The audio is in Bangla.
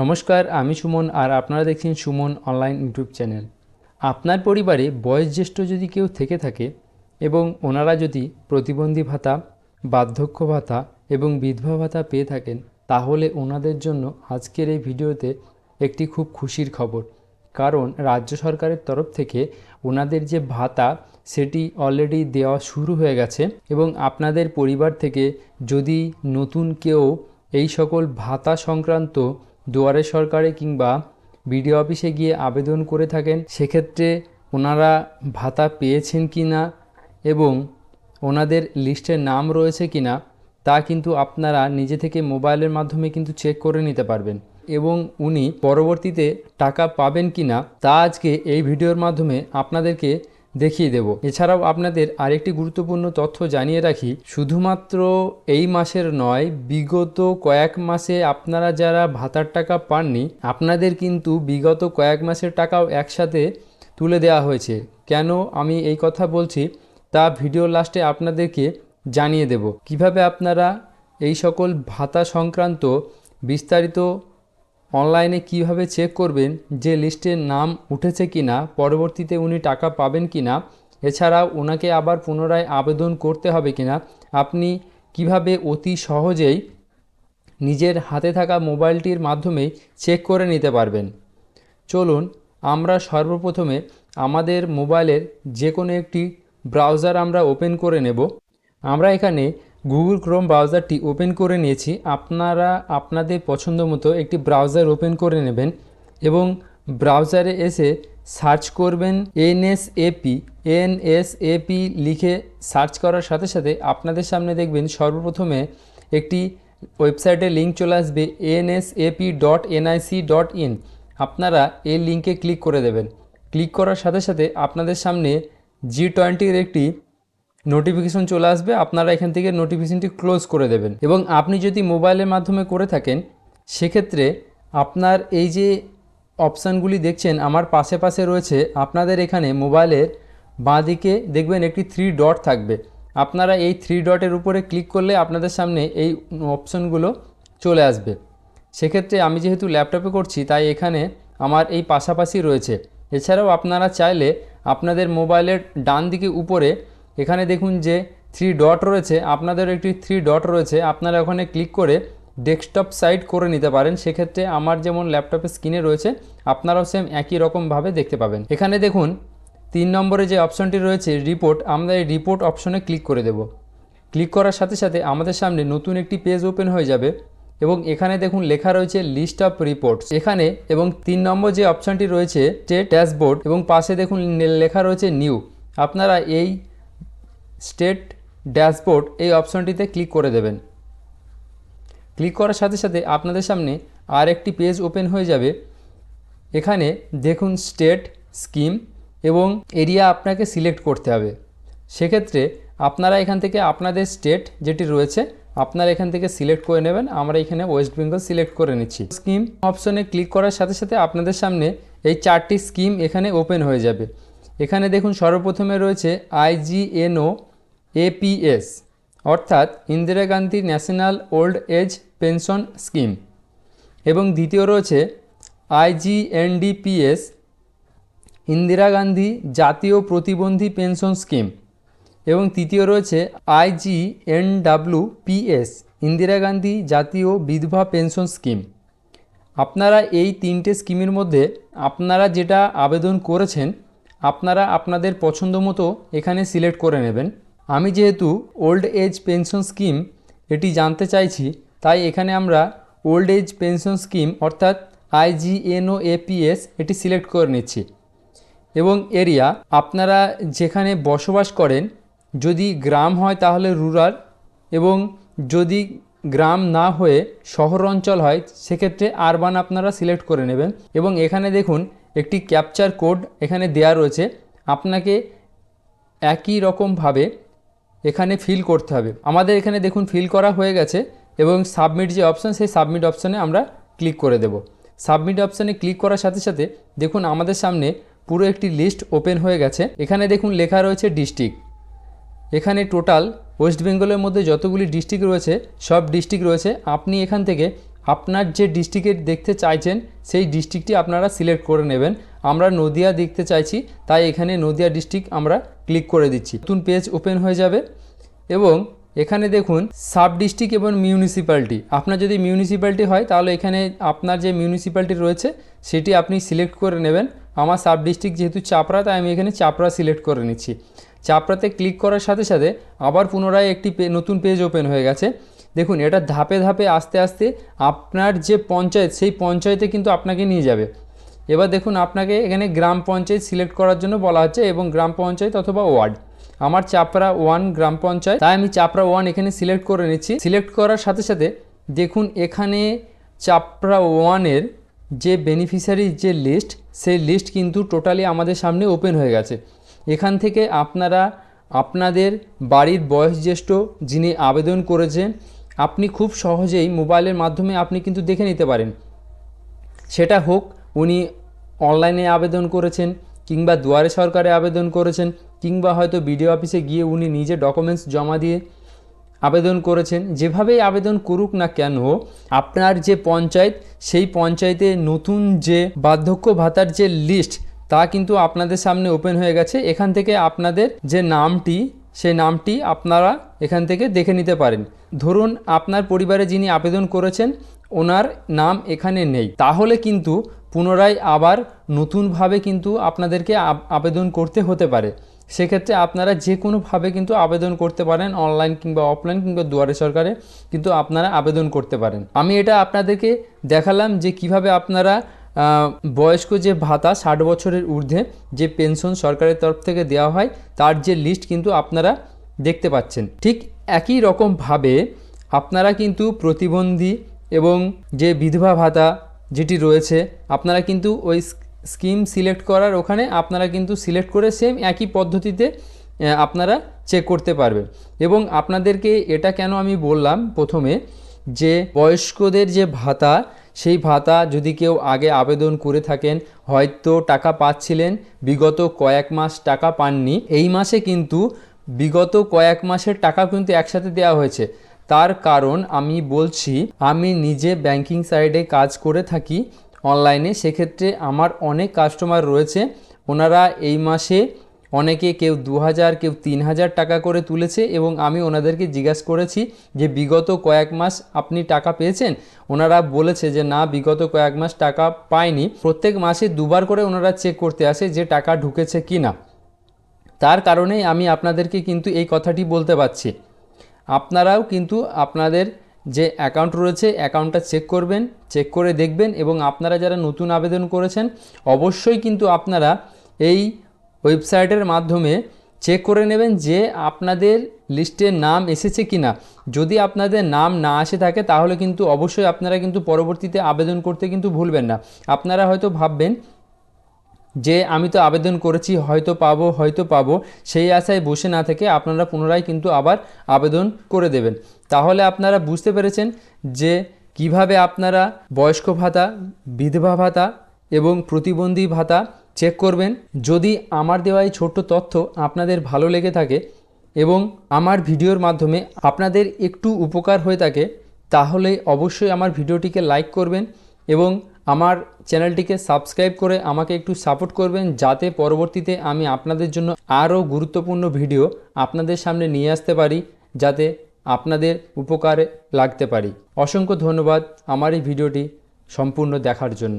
নমস্কার, আমি সুমন আর আপনারা দেখছেন সুমন অনলাইন ইউটিউব চ্যানেল। আপনার পরিবারে বয়োজ্যেষ্ঠ যদি কেউ থেকে থাকে এবং ওনারা যদি প্রতিবন্ধী ভাতা, বার্ধক্য ভাতা এবং বিধবা ভাতা পেয়ে থাকেন, তাহলে ওনাদের জন্য আজকের এই ভিডিওতে একটি খুব খুশির খবর। কারণ রাজ্য সরকারের তরফ থেকে ওনাদের যে ভাতা, সেটি অলরেডি দেওয়া শুরু হয়ে গেছে এবং আপনাদের পরিবার থেকে যদি নতুন কেউ এই সকল ভাতা সংক্রান্ত দুয়ারে সরকারে কিংবা বিডিও অফিসে গিয়ে আবেদন করে থাকেন, সেক্ষেত্রে ওনারা ভাতা পেয়েছেন কি না এবং ওনাদের লিস্টে নাম রয়েছে কি না তা কিন্তু আপনারা নিজে থেকে মোবাইলের মাধ্যমে কিন্তু চেক করে নিতে পারবেন। এবং উনি পরবর্তীতে টাকা পাবেন কি না তা আজকে এই ভিডিওর মাধ্যমে আপনাদেরকে দেখিয়ে দেব। এছাড়াও আপনাদের আরেকটি গুরুত্বপূর্ণ তথ্য জানিয়ে রাখি, শুধুমাত্র এই মাসের নয়, বিগত কয়েক মাসে আপনারা যারা ভাতার টাকা পাননি, আপনাদের কিন্তু বিগত কয়েক মাসের টাকাও একসাথে তুলে দেওয়া হয়েছে। কেন আমি এই কথা বলছি, তা ভিডিও লাস্টে আপনাদেরকে জানিয়ে দেব। কীভাবে আপনারা এই সকল ভাতা সংক্রান্ত বিস্তারিত অনলাইনে কীভাবে চেক করবেন যে লিস্টের নাম উঠেছে কি না পরবর্তীতে উনি টাকা পাবেন কি না এছাড়াও ওনাকে আবার পুনরায় আবেদন করতে হবে কি না আপনি কীভাবে অতি সহজেই নিজের হাতে থাকা মোবাইলটির মাধ্যমে চেক করে নিতে পারবেন? চলুন, আমরা সর্বপ্রথমে আমাদের মোবাইলের যে কোনো একটি ব্রাউজার আমরা ওপেন করে নেব। আমরা এখানে গুগল ক্রোম ব্রাউজারটি ওপেন করে নিয়েছি। আপনারা আপনাদের পছন্দ মতো একটি ব্রাউজার ওপেন করে নেবেন এবং ব্রাউজারে এসে সার্চ করবেন এনএসএপি এনএসএপি লিখে সার্চ করার সাথে সাথে আপনাদের সামনে দেখবেন সর্বপ্রথমে একটি ওয়েবসাইটের লিঙ্ক চলে আসবে NSAP dot NIC dot in আপনারা এই লিঙ্কে ক্লিক করে দেবেন। ক্লিক করার সাথে সাথে আপনাদের সামনে জি টোয়েন্টির একটি নোটিফিকেশন চলে আসবে, আপনারা এখান থেকে নোটিফিকেশনটি ক্লোজ করে দেবেন। এবং আপনি যদি মোবাইলের মাধ্যমে করে থাকেন, সেক্ষেত্রে আপনার এই যে অপশানগুলি দেখছেন, আমার পাশে পাশে রয়েছে, আপনাদের এখানে মোবাইলের বাঁদিকে দেখবেন একটি থ্রি ডট থাকবে। আপনারা এই থ্রি ডটের উপরে ক্লিক করলে আপনাদের সামনে এই অপশানগুলো চলে আসবে। সেক্ষেত্রে আমি যেহেতু ল্যাপটপে করছি, তাই এখানে আমার এই পাশাপাশি রয়েছে। এছাড়াও আপনারা চাইলে আপনাদের মোবাইলের ডান দিকে উপরে এখানে দেখুন যে থ্রি ডট রয়েছে আপনাদের একটি থ্রি ডট রয়েছে, আপনারা ওখানে ক্লিক করে ডেস্কটপ সাইট করে নিতে পারেন, সেক্ষেত্রে আমার যেমন ল্যাপটপের স্ক্রিনে রয়েছে, আপনারাও সেম একই রকমভাবে দেখতে পাবেন। এখানে দেখুন, তিন নম্বরে যে অপশনটি রয়েছে রিপোর্ট আমরা এই রিপোর্ট অপশনে ক্লিক করে দেব। ক্লিক করার সাথে সাথে আমাদের সামনে নতুন একটি পেজ ওপেন হয়ে যাবে এবং এখানে দেখুন লেখা রয়েছে লিস্ট অফ রিপোর্টস এখানে এবং তিন নম্বর যে অপশনটি রয়েছে, যে ড্যাশবোর্ড এবং পাশে দেখুন লেখা রয়েছে নিউ আপনারা এই স্টেট ড্যাশবোর্ড এই অপশনটিতে ক্লিক করে দেবেন। ক্লিক করার সাথে সাথে আপনাদের সামনে আর একটি পেজ ওপেন হয়ে যাবে। এখানে দেখুন স্টেট স্কিম এবং এরিয়া আপনাকে সিলেক্ট করতে হবে। সেক্ষেত্রে আপনারা এখান থেকে আপনাদের স্টেট যেটি রয়েছে, আপনারা এখান থেকে সিলেক্ট করে নেবেন। আমরা এখানে ওয়েস্ট বেঙ্গল সিলেক্ট করে নিচ্ছি। স্কিম অপশনে ক্লিক করার সাথে সাথে আপনাদের সামনে এই চারটি স্কিম এখানে ওপেন হয়ে যাবে। এখানে দেখুন সর্বপ্রথমে রয়েছে আইজিএনও এপিএস, অর্থাৎ Indira Gandhi national old age pension scheme. এবং দ্বিতীয় রয়েছে আইজিএনডিপিএস ইন্দিরা গান্ধী জাতীয় প্রতিবন্ধী পেনশন স্কিম। এবং তৃতীয় রয়েছে আইজিএনডাব্লিউ পিএস ইন্দিরা গান্ধী জাতীয় বিধবা পেনশন স্কিম। আপনারা এই তিনটে স্কিমের মধ্যে আপনারা যেটা আবেদন করেছেন, আপনারা আপনাদের পছন্দ মতো এখানে সিলেক্ট করে নেবেন। আমি যেহেতু ওল্ড এজ পেনশন স্কিম এটি জানতে চাইছি, তাই এখানে আমরা ওল্ড এজ পেনশন স্কিম অর্থাৎ আইজিএনও এপিএস এটি সিলেক্ট করে নিচ্ছি। এবং এরিয়া, আপনারা যেখানে বসবাস করেন, যদি গ্রাম হয় তাহলে রুরাল এবং যদি গ্রাম না হয়ে শহর অঞ্চল হয়, সেক্ষেত্রে আরবান আপনারা সিলেক্ট করে নেবেন। এবং এখানে দেখুন, একটি ক্যাপচার কোড এখানে দেয়া রয়েছে। আপনাকে একই রকমভাবে এখানে ফিল করতে হবে। আমাদের এখানে দেখুন ফিল করা হয়ে গেছে এবং সাবমিট যে অপশান সেই সাবমিট অপশানে আমরা ক্লিক করে দেব। সাবমিট অপশানে ক্লিক করার সাথে সাথে দেখুন আমাদের সামনে পুরো একটি লিস্ট ওপেন হয়ে গেছে। এখানে দেখুন লেখা রয়েছে ডিস্ট্রিক্ট এখানে টোটাল ওয়েস্ট বেঙ্গলের মধ্যে যতগুলি ডিস্ট্রিক্ট রয়েছে, সব ডিস্ট্রিক্ট রয়েছে। আপনি এখান থেকে আপনার যে ডিস্ট্রিক্টে দেখতে চাইছেন, সেই ডিস্ট্রিক্টটি আপনারা সিলেক্ট করে নেবেন। আমরা নদিয়া দেখতে চাইছি, তাই এখানে নদিয়া ডিস্ট্রিক্ট আমরা ক্লিক করে দিচ্ছি। নতুন পেজ ওপেন হয়ে যাবে এবং এখানে দেখুন সাব ডিস্ট্রিক্ট এবং মিউনিসিপ্যালিটি আপনার যদি মিউনিসিপ্যালিটি হয়, তাহলে এখানে আপনার যে মিউনিসিপ্যালিটি রয়েছে, সেটি আপনি সিলেক্ট করে নেবেন। আমার সাব ডিস্ট্রিক্ট যেহেতু চাপড়া, তাই আমি এখানে চাপড়া সিলেক্ট করে নিচ্ছি। চাপড়াতে ক্লিক করার সাথে সাথে আবার পুনরায় একটি নতুন পেজ ওপেন হয়ে গেছে। দেখুন, এটা ধাপে ধাপে আস্তে আস্তে আপনার যে পঞ্চায়েত, সেই পঞ্চায়েতে কিন্তু আপনাকে নিয়ে যাবে। এবার দেখুন আপনাকে এখানে গ্রাম পঞ্চায়েত সিলেক্ট করার জন্য বলা হচ্ছে এবং গ্রাম পঞ্চায়েত অথবা ওয়ার্ড। আমার চাপড়া ওয়ান গ্রাম পঞ্চায়েত, তাই আমি চাপড়া ওয়ান এখানে সিলেক্ট করে নিচ্ছি। সিলেক্ট করার সাথে সাথে দেখুন এখানে চাপড়া ওয়ানের যে বেনিফিশিয়ারি যে লিস্ট সেই লিস্ট কিন্তু টোটালি আমাদের সামনে ওপেন হয়ে গেছে। এখান থেকে আপনারা, আপনাদের বাড়ির বয়োজ্যেষ্ঠ যিনি আবেদন করেছেন, আপনি খুব সহজেই মোবাইলের মাধ্যমে আপনি কিন্তু দেখে নিতে পারেন। সেটা হোক উনি অনলাইনে আবেদন করেছেন কিংবা দুয়ারে সরকারে আবেদন করেছেন কিংবা হয়তো বিডিও অফিসে গিয়ে উনি নিজে ডকুমেন্টস জমা দিয়ে আবেদন করেছেন। যেভাবেই আবেদন করুক না কেন, আপনার যে পঞ্চায়েত, সেই পঞ্চায়েতে নতুন যে বার্ধক্য ভাতার যে লিস্ট তা কিন্তু আপনাদের সামনে ওপেন হয়ে গেছে। এখান থেকে আপনাদের যে নামটি, সেই নামটি আপনারা এখান থেকে দেখে নিতে পারেন। ধরুন, আপনার পরিবারে যিনি আবেদন করেছেন, ওনার নাম এখানে নেই। তাহলে কিন্তু পুনরায় আবার নতুনভাবে কিন্তু আপনাদেরকে আবেদন করতে হতে পারে। সেক্ষেত্রে আপনারা যে কোনোভাবে কিন্তু আবেদন করতে পারেন অনলাইন কিংবা অফলাইন কিংবা দুয়ারে সরকারে কিন্তু আপনারা আবেদন করতে পারেন। আমি এটা আপনাদেরকে দেখালাম যে কীভাবে আপনারা বয়স্ক যে ভাতা, ষাট বছরের ঊর্ধ্বে যে পেনশন সরকারের তরফ থেকে দেওয়া হয়, তার যে লিস্ট কিন্তু আপনারা দেখতে পাচ্ছেন। ঠিক একই রকমভাবে আপনারা কিন্তু প্রতিবন্ধী এবং যে বিধবা ভাতা যেটি রয়েছে, আপনারা কিন্তু ওই স্কিম সিলেক্ট করার ওখানে আপনারা কিন্তু সিলেক্ট করে সেম একই পদ্ধতিতে আপনারা চেক করতে পারবেন। এবং আপনাদেরকে এটা কেন আমি বললাম প্রথমে, যে বয়স্কদের যে ভাতা, সেই ভাতা যদি কেউ আগে আবেদন করে থাকেন, হয়তো টাকা পাচ্ছিলেন, বিগত কয়েক মাস টাকা পাননি, এই মাসে কিন্তু বিগত কয়েক মাসের টাকা কিন্তু একসাথে দেওয়া হয়েছে। তার কারণ আমি বলছি, আমি নিজে ব্যাংকিং সাইডে কাজ করে থাকি, অনলাইনে। সেক্ষেত্রে আমার অনেক কাস্টমার রয়েছে, ওনারা এই মাসে অনেকে কেউ দু হাজার কেউ তিন হাজার টাকা করে তুলেছে এবং আমি ওনাদেরকে জিজ্ঞাসা করেছি যে, বিগত কয়েক মাস আপনি টাকা পেয়েছেন? ওনারা বলেছে যে, না, বিগত কয়েক মাস টাকা পায়নি প্রত্যেক মাসে দুবার করে ওনারা চেক করতে আসে যে, টাকা ঢুকেছে কি না তার কারণেই আমি আপনাদেরকে কিন্তু এই কথাটি বলতে পারছি। আপনারাও কিন্তু আপনাদের যে অ্যাকাউন্ট রয়েছে অ্যাকাউন্টটা চেক করবেন চেক করে দেখবেন এবং আপনারা যারা নতুন আবেদন করেছেন, অবশ্যই কিন্তু আপনারা এই ওয়েবসাইটের মাধ্যমে চেক করে নেবেন যে আপনাদের লিস্টে নাম এসেছে কি না যদি আপনাদের নাম না আসে থাকে, তাহলে কিন্তু অবশ্যই আপনারা কিন্তু পরবর্তীতে আবেদন করতে কিন্তু ভুলবেন না। আপনারা হয়তো ভাববেন যে আমি তো আবেদন করেছি, হয়তো পাবো হয়তো পাবো, সেই আশায় বসে না থেকে আপনারা পুনরায় কিন্তু আবার আবেদন করে দেবেন। তাহলে আপনারা বুঝতে পেরেছেন যে কীভাবে আপনারা বয়স্ক ভাতা, বিধবা ভাতা এবং প্রতিবন্ধী ভাতা চেক করবেন। যদি আমার দেওয়া এই ছোট্ট তথ্য আপনাদের ভালো লেগে থাকে এবং আমার ভিডিওর মাধ্যমে আপনাদের একটু উপকার হয়ে থাকে, তাহলে অবশ্যই আমার ভিডিওটিকে লাইক করবেন। এবং আমার চ্যানেলটিকে সাবস্ক্রাইব করে আমাকে একটু সাপোর্ট করবেন যাতে পরবর্তীতে আমি আপনাদের জন্য আরও গুরুত্বপূর্ণ ভিডিও আপনাদের সামনে নিয়ে আসতে পারি, যাতে আপনাদের উপকারে লাগতে পারি। অসংখ্য ধন্যবাদ আমার এই ভিডিওটি সম্পূর্ণ দেখার জন্য।